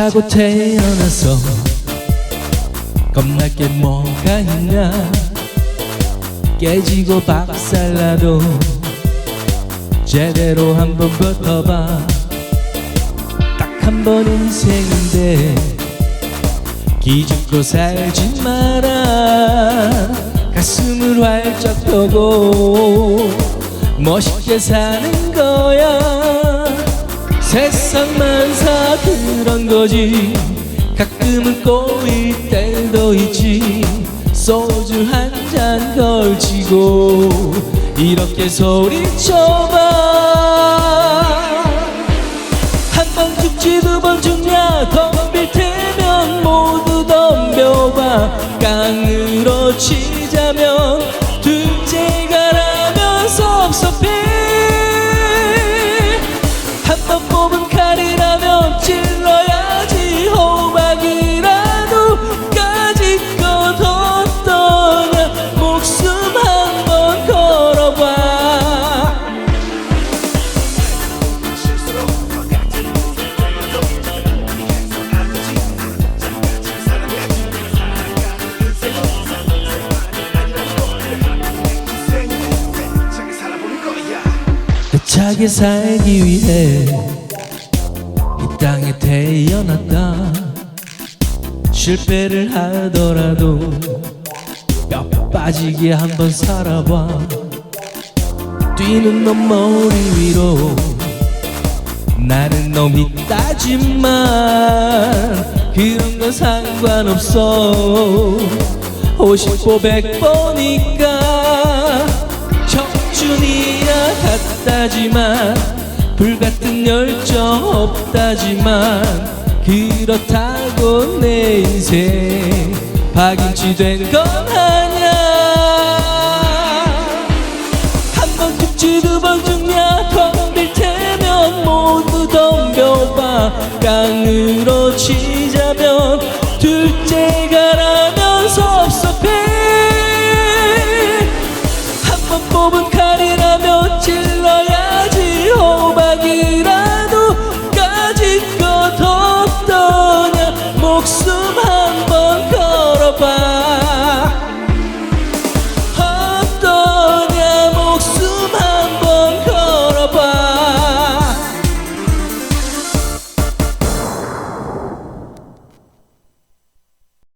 박차고 태어나서 겁날 게 뭐가 있냐? 깨지고 박살나도 제대로 한번 붙어봐. 딱 한 번 인생인데 기죽고 살지 마라. 가슴을 활짝 펴고 멋있게 사는 거야. 세상만 사 그런 거지. 가끔은 꼬일 때도 있지. 소주 한 잔 걸치고 이렇게 소리쳐봐 애착에 살기 위해 이 땅에 태어났다. 실패를 하더라도 뼈 빠지게 한번 살아봐. 뛰는 놈 머리 위로 나는 놈이 따지만 그런 건 상관없어. 50보 100보니까 같다지만 불같은 열정 없다지만 그렇다고 내 인생 박인치 된 건 아냐 한번 죽지 두번 죽냐 덤빌 테면 모두 덤벼봐. 깡으로 치자면 둘째 가라